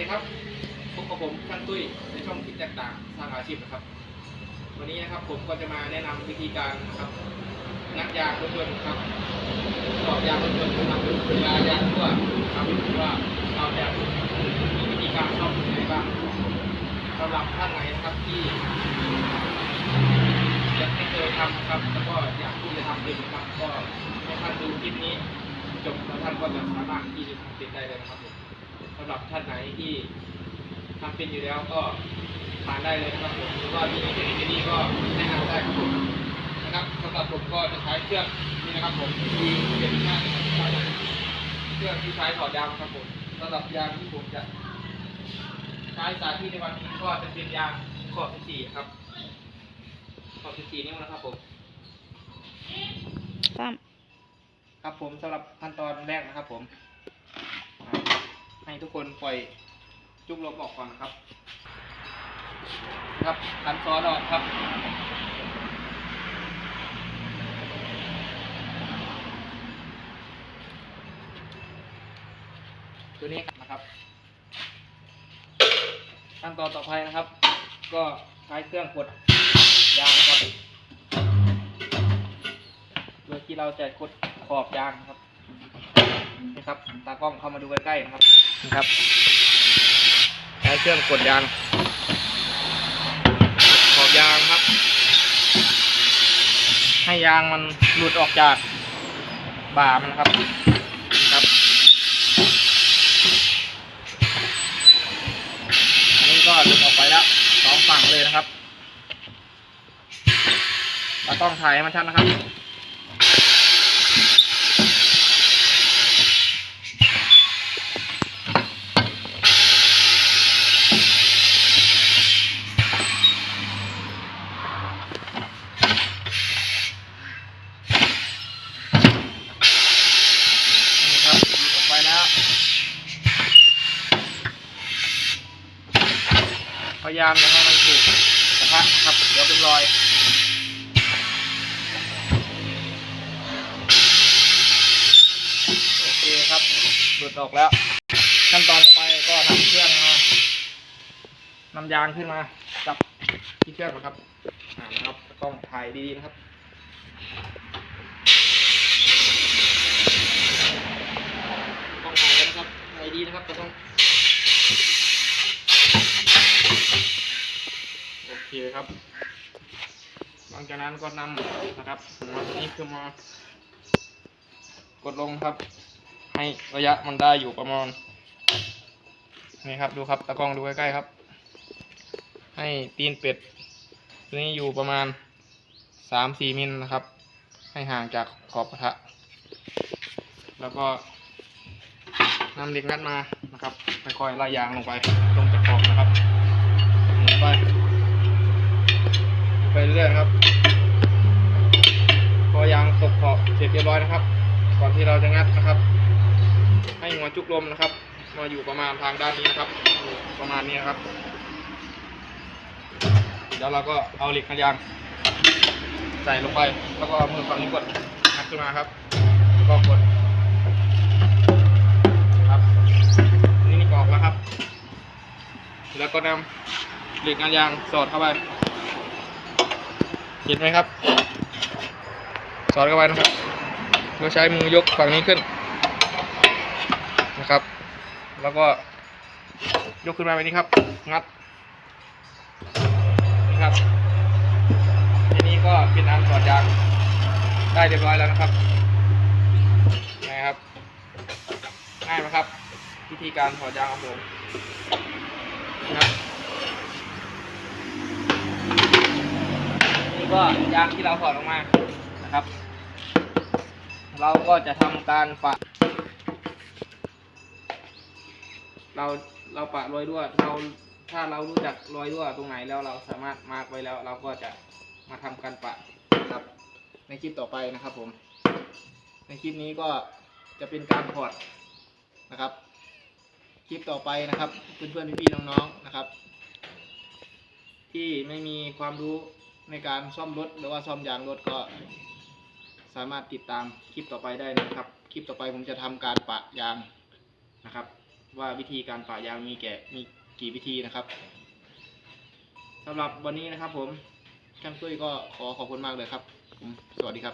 ดีครับพบกับผมช่างตุ้ยในช่องคิดแตกต่างสร้างอาชีพนะครับ วันนี้นะครับผมก็จะมาแนะนำวิธีการนะครับนักยางรถยนต์ครับตอบยางรถยนต์นะครับเวลายางรั่วครับว่าเราจะมีวิธีการซ่อมยังไงบ้างสำหรับท่านไหนนะครับที่ยังไม่เคยทำครับแล้วก็อยากที่จะทำเป็นครับก็ให้ท่านดูคลิปนี้จบแล้วท่านก็จะสามารถที่จะทำเป็นได้เลยนะครับผม สำหรับท่านไหนที่ทำเป็นอยู่แล้วก็ทานได้เลยนะครับผมหรือว่ามีเทคนิคดีๆก็แนะนำได้ครับผมนะครับสำหรับผมก็จะใช้เครื่องนี้นะครับผมมีเป็นหน้าเครื่องที่ใช้ถอดยางครับผมสำหรับยางที่ผมจะใช้สาธิตในวันนี้ก็จะเป็นยางขอบที่สี่ครับขอบที่สี่นิ้วนะครับผมสามครับผมสำหรับขั้นตอนแรกนะครับผมอ่า ให้ทุกคนปล่อยจุกลมออกก่อนนะครับ ครับคันซ้อนออกครับตัวนี้นะครับขั้นตอนต่อไปนะครับ ก็ใช้เครื่องกดยางครับโดยที่เราจะกดขอบยางครับ นี่ครับ ตากล้องเข้ามาดูใกล้ๆนะครับนี่ครับใช้เครื่องกดยางขอบยางครับ ให้ยางมันหลุดออกจากบ่ามันครับนี่ครับอันนี้ก็หลุดออกไปแล้วสองฝั่งเลยนะครับเราต้องถ่ายให้มันชัดนะครับ นี่ครับหลุดออกไปแล้วพ ยายามอย่าให้มันถูกกระทะนะครับ เดี๋ยวเป็นรอยโอเคครับหลุดออกแล้ว ขั้นตอนต่อไปก็นำเครื่องมานำยางขึ้นมาจับที่เครื่องนะครับอ่านะครับต้องถ่ายดีๆนะครับต้องถ่ายนะครับถ่ายดีนะครับก็ต้อง คครับ หลังจากนั้นก็นำนะครับหัวตัวนี้คือมากดลงครับ ให้ระยะมันได้อยู่ประมาณนี่ครับดูครับตะกล้องดูใกล้ๆครับ ให้ตีนเป็ดตัวนี้อยู่ประมาณสามสี่มิลนะครับ ให้ห่างจากขอบกระทะ แล้วก็นำเหล็กงัดมานะครับค่อยๆไล่ยางลงไปลงจากขอบนะครับหมุนไป ไปเรื่อยครับ พอยางตกขอบเสร็จเรียบร้อยนะครับ ก่อนที่เราจะงัดนะครับ ให้หัวจุกลมนะครับ มาอยู่ประมาณทางด้านนี้นะครับ ประมาณนี้นครับ เดี๋ยวเราก็เอาเหล็กงัดยาง ใส่ลงไป แล้วก็เอามือฝั่งนี้กดงัดขึ้นมาครับแล้วก็กดครับนี่นี่กรอกแล้วครับ แล้วก็นำเหล็กงัดยางสอดเข้าไป เห็นไหมครับ สอดเข้าไปนะครับเราใช้มือยกฝั่งนี้ขึ้นนะครับ แล้วก็ยกขึ้นมาแบบนี้ครับ งัดนี่ครับ ทีนี้ก็เป็นอันถอดยางได้เรียบร้อยแล้วนะครับนะครับ ง่ายไหมครับ วิธีการถอดยางของผมนะครับนี่ ก็ยางที่เราถอดออกมานะครับ เราก็จะทำการปะ เราเราปะรอยรั่วเราถ้าเรารู้จักรอยรั่วตรงไหนแล้วเราสามารถมาร์กไว้แล้ว เราก็จะมาทำการปะนะครับ ในคลิปต่อไปนะครับผม ในคลิปนี้ก็จะเป็นการถอดนะครับคลิปต่อไปนะครับเพื่อนๆพี่ๆน้องๆนะครับ ที่ไม่มีความรู้ ในการซ่อมรถหรือว่าซ่อมยางรถก็ สามารถติดตามคลิปต่อไปได้นะครับ คลิปต่อไปผมจะทำการปะยางนะครับ ว่าวิธีการปะยางมีแก่มีกี่วิธีนะครับ สำหรับวันนี้นะครับผมช่างตุ้ยก็ขอขอบคุณมากเลยครับ สวัสดีครับ